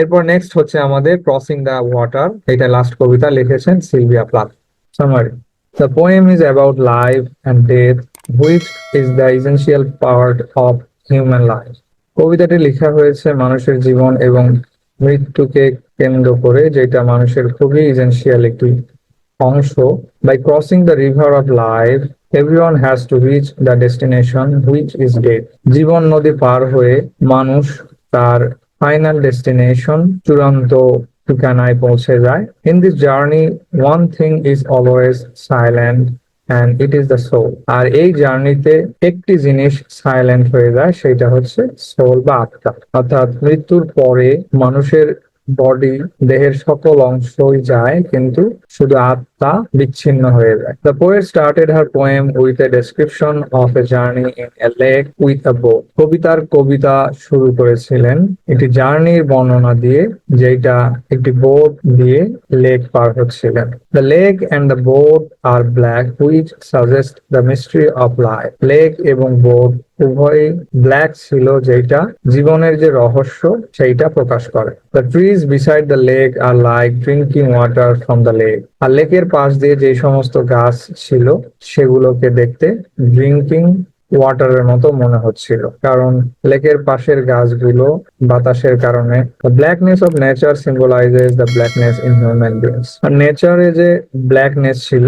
এরপর নেক্সট হচ্ছে আমাদের ক্রসিং দ্য ওয়াটার এটা লাস্ট কবিতা লিখেছেন Sylvia Plath. Summary The poem is about life and death which is the essential part of human life কবিতাটি লেখা হয়েছে মানুষের জীবন এবং মৃত্যুকে কেন্দ্র করে, যেটা মানুষের খুবই ইসেনশিয়াল একটি অংশ। By crossing the river of life everyone has to reach the destination which is death জীবন নদী পার হয়ে মানুষ তার ডেস্টিনেশন চূড়ান্ত ঠিকানায় পৌঁছে যায়। In this journey one thing is always silent and it is the soul আর এই জার্নিতে একটি জিনিস সাইলেন্ট হয়ে যায়, সেটা হচ্ছে সোল বা আত্মা। অর্থাৎ মৃত্যুর পরে মানুষের বডি দেহের সকল অংশই যায়, কিন্তু শুধু আত্মা বিচ্ছিন্ন হয়ে যায়। The poet started her poem with a description of a journey in a lake with a boat কবিতার কবিতা শুরু করেছিলেন। একটি জার্নির বর্ণনা দিয়ে যেটা একটি বোট দিয়ে লেক পার হচ্ছিলেন। The lake and the boat are black which suggest the mystery of life lake এবং বোট উভয়ই ব্ল্যাক ছিল যেটা জীবনের যে রহস্য সেইটা প্রকাশ করে। The trees beside the lake are like drinking water from the lake আর লেকের পাশ দিয়ে যে সমস্ত গাছ ছিল, সেগুলোকে দেখতে ড্রিঙ্কিং ওয়াটারের মতো মনে হচ্ছিল। কারণ লেকের পাশের গাছগুলো বাতাসের কারণে। Blackness of nature symbolizes the blackness in human beings আর নেচারে যে ব্ল্যাকনেস ছিল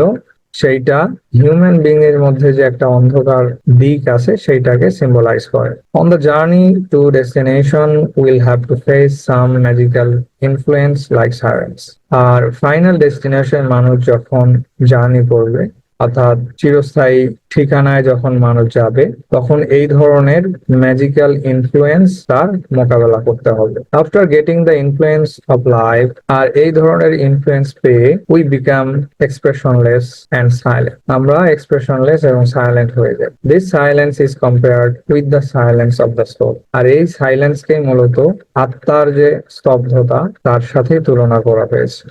সেইটা হিউম্যান বিং এর মধ্যে যে একটা অন্ধকার দিক আছে, সেইটাকে সিম্বলাইজ করে। On the journey to destination will have to face some magical influence like sirens R final destination মানুষ যখন জার্নি করবে অর্থাৎ চিরস্থায়ী ঠিকানায় যখন মানুষ যাবে, তখন এই ধরনের ম্যাজিক্যাল ইনফ্লুয়েন্স তার মোকাবেলা করতে হবে। After getting the influence of life আর এই ধরনের ইনফ্লুয়েন্স পেয়ে we become expressionless and silent আমরা এক্সপ্রেশনলেস এবং সাইলেন্ট হয়ে যাই। This silence is compared with the silence of the soul আর এই সাইলেন্সকে মূলত আত্মার যে স্তব্ধতা, তার সাথে তুলনা করা হয়েছে।